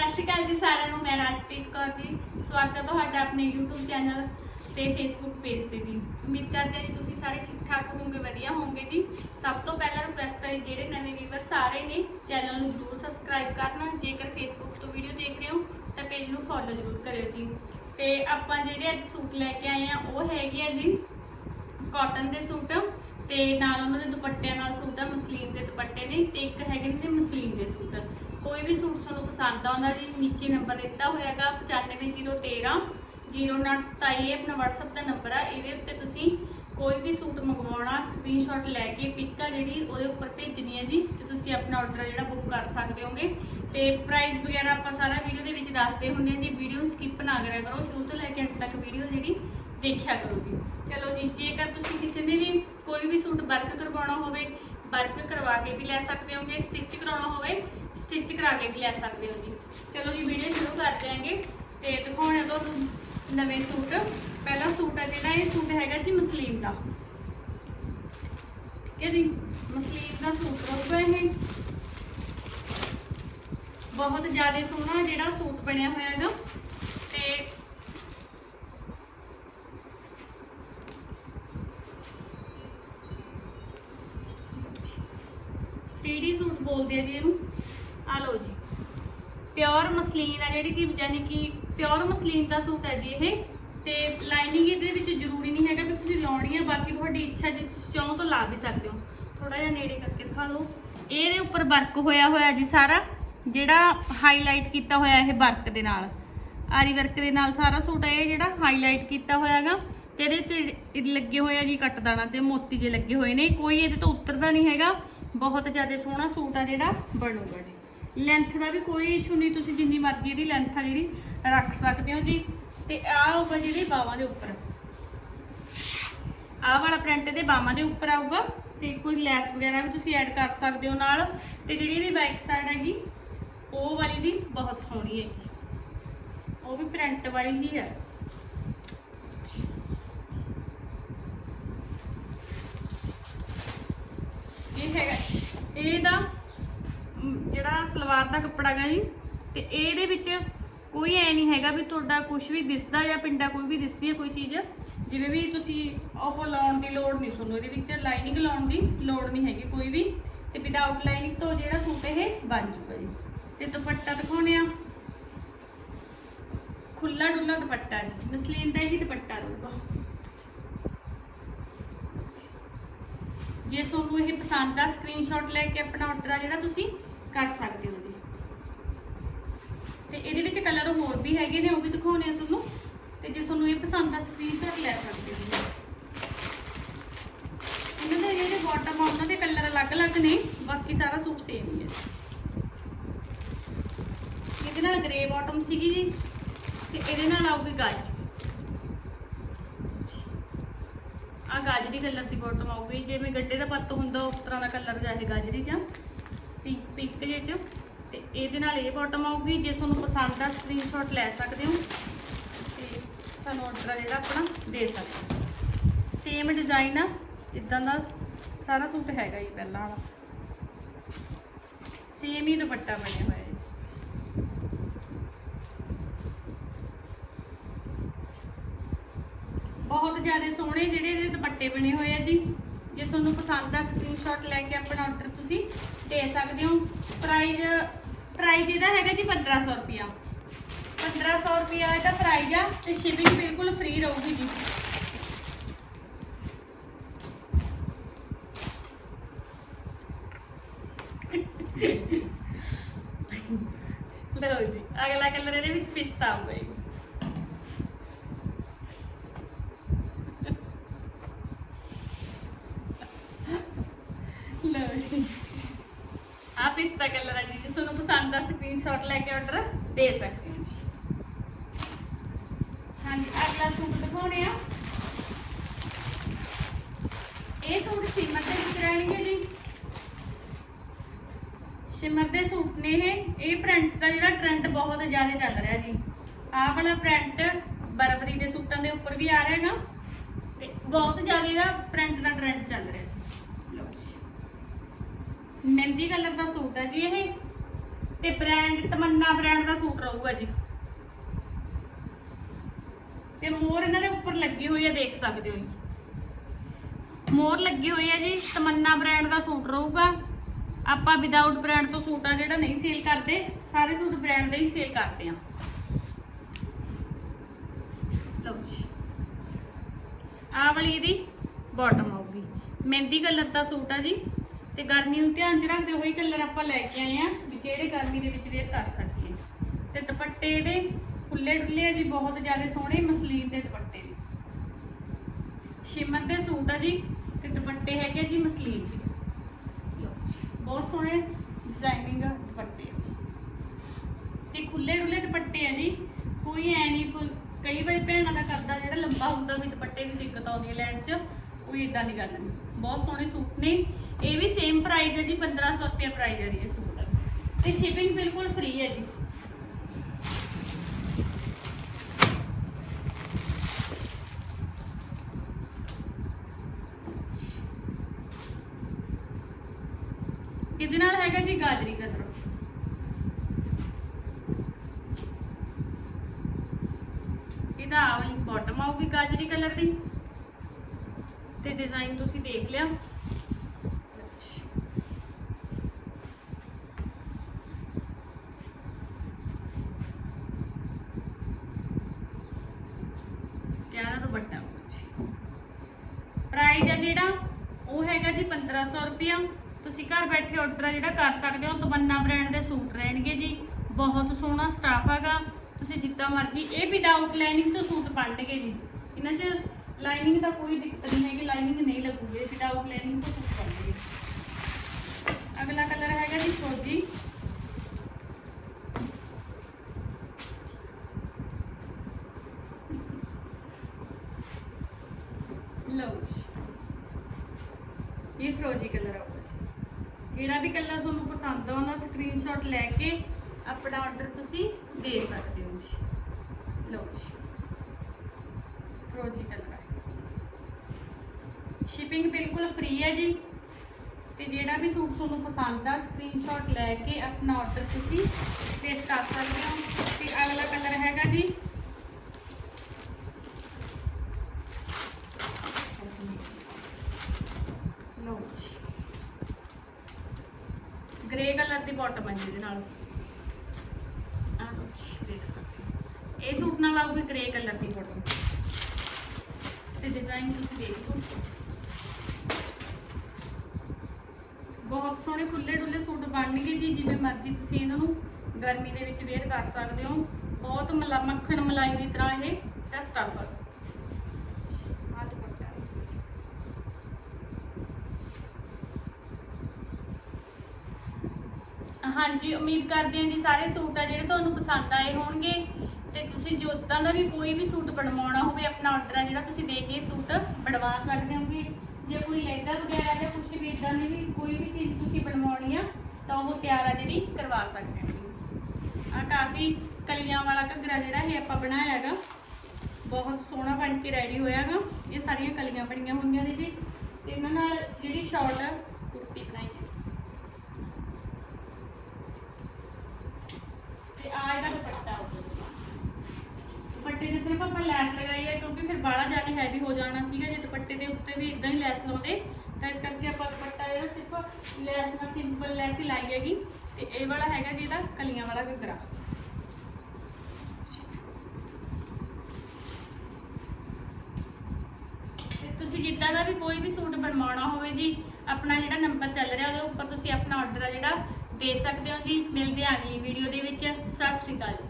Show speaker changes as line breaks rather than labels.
ਸਤਿ ਸ਼੍ਰੀ ਅਕਾਲ ਜੀ ਸਾਰਿਆਂ ਨੂੰ, ਮੈਂ ਰਾਜਪ੍ਰੀਤ ਕੌਰ ਜੀ। ਸਵਾਗਤ ਹੈ ਤੁਹਾਡਾ ਆਪਣੇ YouTube ਚੈਨਲ ਤੇ Facebook ਪੇਜ ਤੇ ਜੀ ਉਮੀਦ ਕਰਦੇ ਹਾਂ ਜੀ ਤੁਸੀਂ ਸਾਰੇ ਠੀਕ ਠਾਕ ਹੋਵੋਗੇ, ਵਧੀਆ ਹੋਵੋਗੇ ਜੀ। ਸਭ ਤੋਂ ਪਹਿਲਾਂ ਰਿਕੁਐਸਟ ਹੈ ਜਿਹੜੇ ਨਵੇਂ ਵੀਵਰ ਸਾਰੇ ਨੇ, ਚੈਨਲ ਨੂੰ ਜਰੂਰ ਸਬਸਕ੍ਰਾਈਬ ਕਰਨਾ। ਜੇਕਰ Facebook ਤੋਂ ਵੀਡੀਓ ਦੇਖ ਰਹੇ ਹੋ, ਤਾਂ ਪੇਜ ਨੂੰ ਫੋਲੋ ਜਰੂਰ ਕਰਿਓ ਜੀ। ਤੇ ਆਪਾਂ ਜਿਹੜੇ ਅੱਜ ਸੂਟ ਲੈ ਕੇ ਆਏ ਆ, ਉਹ ਹੈਗੇ ਆ ਜੀ ਕਾਟਨ ਦੇ ਸੂਟ। ਤੇ ਨਾਲ ਉਹਨਾਂ ਦੇ ਦੁਪੱਟਿਆਂ ਨਾਲ ਸੂਟ ਆ, ਮਸਲੀਨ ਦੇ ਦੁਪੱਟੇ ਨੇ, ਤੇ ਇੱਕ ਹੈਗੇ ਨੇ ਜੀ ਮਸਲੀਨ ਦੇ ਸੂਟ। ਕੋਈ ਵੀ ਸੂਟ ਤੁਹਾਨੂੰ ਪਸੰਦ ਆਉਂਦਾ, ਜੀ ਨੀਚੇ ਨੰਬਰ ਦਿੱਤਾ ਹੋਇਆਗਾ 95013 0927 ਇਹ ਆਪਣਾ WhatsApp ਦਾ ਨੰਬਰ ਆ, ਇਹਦੇ ਉੱਤੇ ਤੁਸੀਂ ਕੋਈ ਵੀ ਸੂਟ ਮੰਗਵਾਉਣਾ ਸਕਰੀਨਸ਼ਾਟ ਲੈ ਕੇ ਪਿਕ ਆ ਜਿਹੜੀ ਉਹਦੇ ਉੱਪਰ ਭੇਜਣੀ ਹੈ ਜੀ, ਤੇ ਤੁਸੀਂ ਆਪਣਾ ਆਰਡਰ ਜਿਹੜਾ ਬੁੱਕ ਕਰ ਸਕਦੇ ਹੋਗੇ। ਤੇ ਪ੍ਰਾਈਸ ਵਗੈਰਾ ਆਪਾਂ ਸਾਰਾ ਵੀਡੀਓ ਦੇ ਵਿੱਚ ਦੱਸਦੇ ਹੁੰਦੇ ਹਾਂ ਜੀ ਵੀਡੀਓ ਸਕਿਪ ਨਾ ਕਰਿਆ ਕਰੋ, ਸ਼ੁਰੂ ਤੋਂ ਲੈ ਕੇ ਅੰਤ ਤੱਕ ਵੀਡੀਓ ਜਿਹੜੀ ਦੇਖਿਆ ਕਰੋ ਜੀ। ਚਲੋ ਜੀ, ਜੇਕਰ ਤੁਸੀਂ ਕਿਸੇ ਨੇ ਵੀ ਕੋਈ ਵੀ ਸੂਟ ਵਰਕ ਕਰਵਾਉਣਾ ਹੋਵੇ ਵਰਕ ਕਰਵਾ ਕੇ ਵੀ ਲੈ ਸਕਦੇ ਹੋਗੇ ਸਟਿਚ ਕਰਾਉਣਾ ਹੋਵੇ ਸਟਿਚ ਕਰਾ ਕੇ ਵੀ ਲੈ ਸਕਦੇ ਹੋ ਜੀ। ਚਲੋ ਜੀ ਵੀਡੀਓ ਸ਼ੁਰੂ ਕਰਦੇ ਆਂਗੇ ਤੇ ਦਿਖਾਉਣੇ ਤੁਹਾਨੂੰ ਨਵੇਂ ਸੂਟ। ਪਹਿਲਾ ਸੂਟ ਹੈ ਜਿਹੜਾ, ਇਹ ਸੂਟ ਹੈਗਾ ਜੀ ਮਸਲੀਨ ਦਾ। ਠੀਕ ਹੈ ਜੀ? ਮਸਲੀਨ ਦਾ ਸੂਟ ਹੋਊਗਾ ਇਹ। ਬਹੁਤ ਜ਼ਿਆਦਾ ਸੋਹਣਾ ਜਿਹੜਾ ਸੂਟ ਬਣਿਆ ਹੋਇਆ ਹੈਗਾ। ਬੋਲਦੇ ਆ ਜੀ ਇਹਨੂੰ। ਆ ਲਓ ਜੀ। ਪਿਓਰ ਮਸਲੀਨ ਆ ਜਿਹੜੀ ਕਿ ਯਾਨੀ ਕਿ ਪਿਓਰ ਮਸਲੀਨ ਦਾ ਸੂਟ ਹੈ ਜੀ ਇਹ। ਤੇ ਲਾਈਨਿੰਗ ਇਹਦੇ ਵਿੱਚ ਜ਼ਰੂਰੀ ਨਹੀਂ ਹੈਗਾ ਕਿ ਤੁਸੀਂ ਲਾਉਣੀ ਆ, ਬਾਕੀ ਤੁਹਾਡੀ ਇੱਛਾ ਜੇ ਤੁਸੀਂ ਚਾਹੋ ਤਾਂ ਲਾ ਵੀ ਸਕਦੇ ਹੋ। ਥੋੜਾ ਜਿਹਾ ਨੇੜੇ ਕਰਕੇ ਦਿਖਾ ਦਿਓ ਇਹਦੇ ਉੱਪਰ ਵਰਕ ਹੋਇਆ ਹੋਇਆ ਜੀ ਸਾਰਾ, ਜਿਹੜਾ ਹਾਈਲਾਈਟ ਕੀਤਾ ਹੋਇਆ ਇਹ ਵਰਕ ਦੇ ਨਾਲ। ਆਰੀ ਵਰਕ ਦੇ ਨਾਲ ਸਾਰਾ ਸੂਟ ਹੈ ਇਹ ਜਿਹੜਾ ਹਾਈਲਾਈਟ ਕੀਤਾ ਹੋਇਆਗਾ ਤੇ ਇਹਦੇ ਚ ਲੱਗੇ ਹੋਏ ਆ ਜੀ ਕੱਟਦਾਣਾ ਤੇ ਮੋਤੀ ਜੇ ਲੱਗੇ ਹੋਏ ਨੇ। ਕੋਈ ਇਹਦੇ ਤੋਂ ਉਤਰਦਾ ਨਹੀਂ ਹੈਗਾ। ਬਹੁਤ ਜ਼ਿਆਦਾ ਸੋਹਣਾ ਸੂਟ ਆ ਜਿਹੜਾ, ਬਣੂਗਾ ਜੀ। ਲੈਂਥ ਦਾ ਵੀ ਕੋਈ ਇਸ਼ੂ ਨਹੀਂ, ਤੁਸੀਂ ਜਿੰਨੀ ਮਰਜ਼ੀ ਇਹਦੀ ਲੈਂਥ ਆ ਜਿਹੜੀ ਰੱਖ ਸਕਦੇ ਹੋ ਜੀ। ਤੇ ਆਹ ਆਊਗਾ ਜਿਹੜੀ ਬਾਹਾਂ ਦੇ ਉੱਪਰ। ਆਹ ਵਾਲਾ ਪ੍ਰਿੰਟ ਇਹਦੇ ਬਾਹਾਂ ਦੇ ਉੱਪਰ ਆਊਗਾ ਤੇ ਕੋਈ ਲੈਸ ਵਗੈਰਾ ਵੀ ਤੁਸੀਂ ਐਡ ਕਰ ਸਕਦੇ ਹੋ ਨਾਲ। ਤੇ ਜਿਹੜੀ ਇਹਦੀ ਬੈਕ ਸਾਈਡ ਹੈਗੀ, ਉਹ ਵਾਲੀ ਵੀ ਬਹੁਤ ਸੋਹਣੀ ਹੈਗੀ। ਉਹ ਵੀ ਪ੍ਰਿੰਟ ਵਾਲੀ ਹੀ ਹੈ ਇਹ ਹੈਗਾ ਇਹਦਾ ਜਿਹੜਾ ਸਲਵਾਰ ਦਾ ਕੱਪੜਾ ਗਾ ਜੀ, ਤੇ ਇਹਦੇ ਵਿੱਚ ਕੋਈ ਐ ਨਹੀਂ ਹੈਗਾ ਵੀ ਤੁਹਾਡਾ ਕੁਝ ਵੀ ਦਿਸਦਾ ਜਾਂ ਪਿੰਡਾ ਕੋਈ ਵੀ ਦਿਸਦੀ ਹੈ ਕੋਈ ਚੀਜ਼। ਜਿਵੇਂ ਵੀ ਤੁਸੀਂ ਉਹ ਲਾਉਣ ਦੀ ਲੋੜ ਨਹੀਂ ਤੁਹਾਨੂੰ, ਇਹਦੇ ਵਿੱਚ ਲਾਈਨਿੰਗ ਲਾਉਣ ਦੀ ਲੋੜ ਨਹੀਂ ਹੈਗੀ ਕੋਈ ਵੀ। ਤੇ ਵਿਦਆਊਟ ਲਾਈਨਿੰਗ ਤੋਂ ਜਿਹੜਾ ਸੂਟ ਇਹ ਬਣ ਜੂਗਾ ਜੀ। ਤੇ ਦੁਪੱਟਾ ਦਿਖਾਉਣੇ ਆ ਖੁੱਲਾ ਡੁੱਲਾ ਦੁਪੱਟਾ ਜੀ। ਮਸਲੀਨ ਦਾ ਹੀ ਦੁਪੱਟਾ ਰਹੂਗਾ। ਜੇ ਤੁਹਾਨੂੰ ਇਹ ਪਸੰਦ ਆ ਸਕਰੀਨਸ਼ਾਟ ਲੈ ਕੇ ਆਪਣਾ ਆਰਡਰ ਆ ਜਿਹੜਾ ਤੁਸੀਂ ਕਰ ਸਕਦੇ ਹੋ ਜੀ। ਤੇ ਇਹਦੇ ਵਿੱਚ ਕਲਰ ਹੋਰ ਵੀ ਹੈਗੇ ਨੇ, ਉਹ ਵੀ ਦਿਖਾਉਣੇ ਆ ਤੁਹਾਨੂੰ। ਤੇ ਜੇ ਤੁਹਾਨੂੰ ਇਹ ਪਸੰਦ ਆ ਸਕਰੀਨਸ਼ਾਟ ਲੈ ਸਕਦੇ ਹੋ ਜੀ। ਇਹਨਾਂ ਦੇ ਜਿਹੜੇ ਬਾਟਮ ਆ, ਉਹਨਾਂ ਦੇ ਕਲਰ ਅਲੱਗ-ਅਲੱਗ ਨੇ, ਬਾਕੀ ਸਾਰਾ ਸੂਟ ਸੇਮ ਹੀ ਹੈ। ਇਹਦੇ ਨਾਲ ਗ੍ਰੇ ਬਾਟਮ ਸੀਗੀ ਜੀ, ਤੇ ਇਹਦੇ ਨਾਲ ਆਊਗੀ ਗਾਜਰ ਆ ਗਾਜਰੀ ਕਲਰ ਦੀ ਬੋਟਮ ਆਊਗੀ। ਜਿਵੇਂ ਗੱਡੇ ਦਾ ਪੱਤ ਹੁੰਦਾ, ਉਸ ਤਰ੍ਹਾਂ ਦਾ ਕਲਰ ਜਾਏ ਗਾਜਰੀ ਜਾਂ ਪਿੰਕ ਪਿੰਕ ਜੇ ਚ। ਤੇ ਇਹਦੇ ਨਾਲ ਇਹ ਬੋਟਮ ਆਊਗੀ। ਜੇ ਤੁਹਾਨੂੰ ਪਸੰਦ ਆ ਸਕਰੀਨਸ਼ਾਟ ਲੈ ਸਕਦੇ ਹੋ। ਤੇ ਸਾਨੂੰ ਆਰਡਰ ਜਿਹੜਾ ਆਪਣਾ ਦੇ ਸਕਦੇ ਹੋ। ਸੇਮ ਡਿਜ਼ਾਈਨ ਆ, ਜਿੱਦਾਂ ਦਾ ਸਾਰਾ ਸੂਟ ਹੈਗਾ ਹੀ ਪਹਿਲਾਂ ਵਾਲਾ। ਸੇਮ ਹੀ ਦੁਪੱਟਾ ਬਣਿਆ ਹੋਇਆ ਹੈ ਬਹੁਤ ਜ਼ਿਆਦਾ ਸੋਹਣੇ ਜਿਹੜੇ ਇਹਦੇ ਦੁਪੱਟੇ ਬਣੇ ਹੋਏ ਆ ਜੀ। ਜੇ ਤੁਹਾਨੂੰ ਪਸੰਦ ਆ ਸਕਰੀਨਸ਼ਾਟ ਲੈ ਕੇ ਆਪਣਾ ਆਰਡਰ ਤੁਸੀਂ ਦੇ ਸਕਦੇ ਹੋ। ਪ੍ਰਾਈਜ਼ ਪ੍ਰਾਈਜ਼ ਇਹਦਾ ਹੈਗਾ ਜੀ 1500 ਰੁਪਿਆ 1500 ਰੁਪਿਆ ਇਹਦਾ ਪ੍ਰਾਈਜ਼ ਆ ਤੇ ਸ਼ਿਪਿੰਗ ਬਿਲਕੁਲ ਫ੍ਰੀ ਰਹੂਗੀ ਜੀ ਲਓ ਜੀ ਅਗਲਾ ਕਲਰ ਇਹਦੇ ਵਿੱਚ ਪਿਸਤਾ ਆਊਗਾ ਜੀ ਲਓ ਜੀ ਆ ਪਿਸਤਾ ਕਲਰ ਹੈ ਜੀ, ਜੇ ਤੁਹਾਨੂੰ ਪਸੰਦ ਆ ਸਕਰੀਨਸ਼ਾਟ ਲੈ ਕੇ ਆਰਡਰ ਦੇ ਸਕਦੇ ਹੋ ਜੀ। ਹਾਂਜੀ, ਅਗਲਾ ਸੂਟ ਦਿਖਾਉਣੇ ਆ। ਇਹ ਸੂਟ ਸ਼ਿਮਰ ਦੇ ਵਿੱਚ ਰਹਿਣਗੇ ਜੀ। ਸ਼ਿਮਰ ਦੇ ਸੂਟ ਨੇ ਇਹ। ਇਹ ਪ੍ਰਿੰਟ ਦਾ ਜਿਹੜਾ ਟ੍ਰੈਂਡ ਬਹੁਤ ਜ਼ਿਆਦਾ ਚੱਲ ਰਿਹਾ ਜੀ। ਆਹ ਵਾਲਾ ਪ੍ਰਿੰਟ ਬਰਬਰੀ ਦੇ ਸੂਟਾਂ ਦੇ ਉੱਪਰ ਵੀ ਆ ਰਿਹਾ ਹੈਗਾ। ਤੇ ਬਹੁਤ ਜ਼ਿਆਦਾ ਇਹਦਾ ਪ੍ਰਿੰਟ ਦਾ ਟ੍ਰੈਂਡ ਚੱਲ ਰਿਹਾ। ਮਹਿੰਦੀ ਕਲਰ ਦਾ ਸੂਟ ਹੈ ਜੀ ਇਹ। ਤੇ ਬ੍ਰਾਂਡ ਤਮੰਨਾ ਬ੍ਰਾਂਡ ਦਾ ਸੂਟ ਰਹੂਗਾ ਜੀ। ਤੇ ਮੋਰ ਇਹਨਾਂ ਦੇ ਉੱਪਰ ਲੱਗੀ ਹੋਈ ਹੈ ਦੇਖ ਸਕਦੇ ਹੋ ਜੀ। ਮੋਰ ਲੱਗੀ ਹੋਈ ਹੈ ਜੀ, ਤਮੰਨਾ ਬ੍ਰਾਂਡ ਦਾ ਸੂਟ ਰਹੂਗਾ। ਆਪਾਂ ਵਿਦਆਊਟ ਬ੍ਰਾਂਡ ਤੋਂ ਸੂਟ ਆ ਜਿਹੜਾ ਨਹੀਂ ਸੇਲ ਕਰਦੇ, ਸਾਰੇ ਸੂਟ ਬ੍ਰਾਂਡ ਦੇ ਹੀ ਸੇਲ ਕਰਦੇ ਆ। ਲਓ ਜੀ। ਆਹ ਵਾਲੀ ਇਹਦੀ ਬਾਟਮ ਆਊਗੀ। ਮਹਿੰਦੀ ਕਲਰ ਦਾ ਸੂਟ ਆ ਜੀ। ਤੇ ਗਰਮੀ ਨੂੰ ਧਿਆਨ ਚ ਰੱਖਦੇ ਹੋਏ ਕਲਰ ਆਪਾਂ ਲੈ ਕੇ ਆਏ ਆ ਵੀ ਜਿਹੜੇ ਗਰਮੀ ਦੇ ਵਿੱਚ ਵੇਅਰ ਕਰ ਸਕੀਏ। ਤੇ ਦੁਪੱਟੇ ਇਹਦੇ ਖੁੱਲੇ ਡੁੱਲੇ ਆ ਜੀ, ਬਹੁਤ ਜ਼ਿਆਦਾ ਸੋਹਣੇ, ਮਸਲੀਨ ਦੇ ਦੁਪੱਟੇ ਨੇ। ਸ਼ਿਮਰ ਦੇ ਸੂਟ ਆ ਜੀ, ਤੇ ਦੁਪੱਟੇ ਹੈਗੇ ਜੀ ਮਸਲੀਨ ਦੇ। ਬਹੁਤ ਸੋਹਣੇ ਡਿਜ਼ਾਈਨਿੰਗ ਦੁਪੱਟੇ ਤੇ ਖੁੱਲੇ ਡੁੱਲੇ ਦੁਪੱਟੇ ਆ ਜੀ, ਕੋਈ ਐ ਨਹੀਂ ਕਈ ਵਾਰੀ ਭੈਣਾਂ ਦਾ ਕਰਦਾ ਜਿਹੜਾ ਲੰਬਾ ਹੁੰਦਾ ਵੀ ਦੁਪੱਟੇ ਦੀ ਦਿੱਕਤ ਆਉਂਦੀ ਹੈ ਲੈਣ 'ਚ ਕੋਈ ਇਦਾਂ ਦੀ ਗੱਲ ਨਹੀਂ। ਬਹੁਤ ਸੋਹਣੇ ਸੂਟ ਨੇ। ਇਹ ਵੀ ਸੇਮ ਪ੍ਰਾਈਸ ਹੈ ਜੀ 1500 ਰੁਪਏ ਪ੍ਰਾਈਸ ਹੈ ਜੀ ਇਹ ਸੂਟ। ਦਾ ਤੇ ਸ਼ਿਪਿੰਗ ਬਿਲਕੁਲ ਫ੍ਰੀ ਹੈ ਜੀ। ਇਹਦੇ ਨਾਲ ਹੈਗਾ ਜੀ ਗਾਜਰੀ ਕਲਰ ਇਹਦਾ ਆਹ ਬਾਟਮ ਆਊਗੀ ਗਾਜਰੀ ਕਲਰ ਦੀ। ਤੇ ਡਿਜ਼ਾਈਨ ਤੁਸੀਂ ਦੇਖ ਲਿਆ। ਕਿਆ ਦੁਪੱਟਾ ਪ੍ਰਾਈਸ ਹੈ ਜਿਹੜਾ, ਉਹ ਹੈਗਾ ਜੀ 1500 ਰੁਪਿਆ ਤੁਸੀਂ ਘਰ ਬੈਠੇ ਆਰਡਰ ਜਿਹੜਾ ਕਰ ਸਕਦੇ ਹੋ। ਤਮੰਨਾ ਬ੍ਰਾਂਡ ਦੇ ਸੂਟ ਰਹਿਣਗੇ ਜੀ। ਬਹੁਤ ਸੋਹਣਾ ਸਟਾਫ ਹੈਗਾ। ਤੁਸੀਂ ਜਿੱਦਾਂ ਮਰਜ਼ੀ, ਇਹ ਵਿਦਆਊਟ ਲਾਈਨਿੰਗ ਤੋਂ ਸੂਟ ਬਣਨਗੇ ਜੀ। ਇਹਨਾਂ 'ਚ ਲਾਈਨਿੰਗ ਦਾ ਕੋਈ ਦਿੱਕਤ ਨਹੀਂ ਹੈਗੀ ਲਾਈਨਿੰਗ ਨਹੀਂ ਲੱਗੂਗੀ। ਵਿਦਆਊਟ ਲਾਈਨਿੰਗ ਤੋਂ ਸੂਟ ਬਣਨਗੇ ਅਗਲਾ ਕਲਰ ਹੈਗਾ ਜੀ ਫਰੋਜੀ ਲਓ ਜੀ। ਇਹ ਫਰੋਜੀ ਕਲਰ ਆਊਗਾ ਜੀ। ਜਿਹੜਾ ਵੀ ਕਲਰ ਤੁਹਾਨੂੰ ਪਸੰਦ ਆ ਉਹਦਾ ਸਕਰੀਨਸ਼ਾਟ ਲੈ ਕੇ ਆਪਣਾ ਆਰਡਰ ਤੁਸੀਂ ਦੇ ਸਕਦੇ ਹੋ ਜੀ। ਲਓ ਜੀ। ਫਰੋਜੀ ਕਲਰ ਸ਼ਿਪਿੰਗ ਬਿਲਕੁਲ ਫ੍ਰੀ ਹੈ ਜੀ। ਤੇ ਜਿਹੜਾ ਵੀ ਸੂਟ ਤੁਹਾਨੂੰ ਪਸੰਦ ਆ ਸਕਰੀਨਸ਼ਾਟ ਲੈ ਕੇ ਆਪਣਾ ਆਰਡਰ ਤੁਸੀਂ ਪਲੇਸ ਕਰ ਸਕਦੇ ਹੋ। ਤੇ ਅਗਲਾ ਕਲਰ ਹੈਗਾ ਜੀ। ਲਓ ਜੀ। ਗ੍ਰੇ ਕਲਰ ਦੀ ਬਾਟਮ ਹੈ ਜਿਹਦੇ ਨਾਲ। ਆਹ ਲਓ ਜੀ, ਦੇਖ ਸਕਦੇ ਇਹ ਸੂਟ ਨਾਲ ਆਊਗੀ ਗ੍ਰੇ ਕਲਰ ਦੀ ਬਾਟਮ ਤੇ ਡਿਜ਼ਾਈਨ ਤੁਸੀਂ ਦੇਖ ਲਓ। ਬਹੁਤ ਸੋਹਣੇ ਖੁੱਲੇ ਡੁੱਲੇ ਸੂਟ ਬਣਨਗੇ ਜੀ, ਜਿਵੇਂ ਮਰਜ਼ੀ ਤੁਸੀਂ ਇਹਨਾਂ ਨੂੰ ਗਰਮੀ ਦੇ ਵਿੱਚ ਵੇਅਰ ਕਰ ਸਕਦੇ ਹੋ। ਬਹੁਤ ਮਲਾ, ਮੱਖਣ ਮਲਾਈ ਦੀ ਤਰ੍ਹਾਂ ਇਹ ਟੈਸਟ ਆਊਗਾ ਆਹ ਹਾਂਜੀ, ਉਮੀਦ ਕਰਦੇ ਹਾਂ ਜੀ ਸਾਰੇ ਸੂਟ ਆ ਜਿਹੜੇ ਤੁਹਾਨੂੰ ਪਸੰਦ ਆਏ ਹੋਣਗੇ। ਤੇ ਤੁਸੀਂ ਜੋ ਉਦਾਂ ਦਾ ਵੀ ਕੋਈ ਵੀ ਸੂਟ ਬਣਵਾਉਣਾ ਹੋਵੇ, ਆਪਣਾ ਆਰਡਰ ਆ ਜਿਹੜਾ ਤੁਸੀਂ ਦੇ ਕੇ ਸੂਟ ਬਣਵਾ ਸਕਦੇ ਹੋਗੇ। ਜੇ ਕੋਈ ਲਹਿੰਗਾ ਵਗੈਰਾ ਜਾਂ ਕੁਝ ਵੀ ਇਦਾਂ ਦੀ ਵੀ ਕੋਈ ਵੀ ਚੀਜ਼ ਤੁਸੀਂ ਬਣਵਾਉਣੀ ਆ, ਤਾਂ ਉਹ ਤਿਆਰ ਆ ਜਿਹੜੀ ਕਰਵਾ ਸਕਦੇ ਹੋ ਆ ਕਾਫੀ ਕਲੀਆਂ ਵਾਲਾ ਘੱਗਰਾ ਜਿਹੜਾ ਇਹ ਆਪਾਂ ਬਣਾਇਆ ਹੈਗਾ, ਬਹੁਤ ਸੋਹਣਾ ਬਣ ਕੇ ਰੈਡੀ ਹੋਇਆ ਹੋਇਆਗਾ ਇਹ ਸਾਰੀਆਂ ਕਲੀਆਂ ਬਣੀਆਂ ਹੋਈਆਂ ਨੇ ਜੀ। ਤੇ ਇਹਨਾਂ ਨਾਲ ਜਿਹੜੀ ਸ਼ਾਰਟ ਕੁਰਤੀ ਬਣਾਈ ਹੈ। ਤੇ ਆ ਇਹਦਾ ਦੁਪੱਟਾ ਦੁਪੱਟੇ ਤੇ ਸਿਰਫ ਆਪਾਂ ਲੈਸ ਲਗਾਈ ਕਿਉਂਕਿ ਫਿਰ ਬਾਲਾ ਜ਼ਿਆਦਾ ਹੈਵੀ ਹੋ ਜਾਣਾ ਸੀਗਾ, ਜੇ ਦੁਪੱਟੇ ਦੇ ਉੱਤੇ ਵੀ ਇਦਾਂ ਹੀ ਲੈਸ ਲਾਉਂਦੇ, ਤਾਂ ਇਸ ਕਰਕੇ ਆਪਾਂ ਦੁਪੱਟਾ ਜਿਹੜਾ ਸਿਰਫ ਲੈਸ ਨਾਲ ਸਿੰਪਲ ਲੈਸ ਹੀ ਲਾਈ ਹੈਗੀ, ਤੇ ਇਹ ਵਾਲਾ ਹੈਗਾ ਜੀ ਇਹਦਾ ਕਲੀਆਂ ਵਾਲਾ ਘੱਗਰਾ। ਤੁਸੀਂ ਜਿੱਦਾਂ ਦਾ ਵੀ ਕੋਈ ਵੀ ਸੂਟ ਬਣਵਾਉਣਾ ਹੋਵੇ ਜੀ, ਆਪਣਾ ਜਿਹੜਾ ਨੰਬਰ ਚੱਲ ਰਿਹਾ ਉਹਦੇ ਉੱਪਰ ਤੁਸੀਂ ਆਪਣਾ ਆਰਡਰ ਆ ਜਿਹੜਾ ਦੇ ਸਕਦੇ ਹੋ ਜੀ, ਮਿਲਦੇ ਆ ਅਗਲੀ ਵੀਡੀਓ ਦੇ ਵਿੱਚ, ਸਤਿ ਸ਼੍ਰੀ ਅਕਾਲ।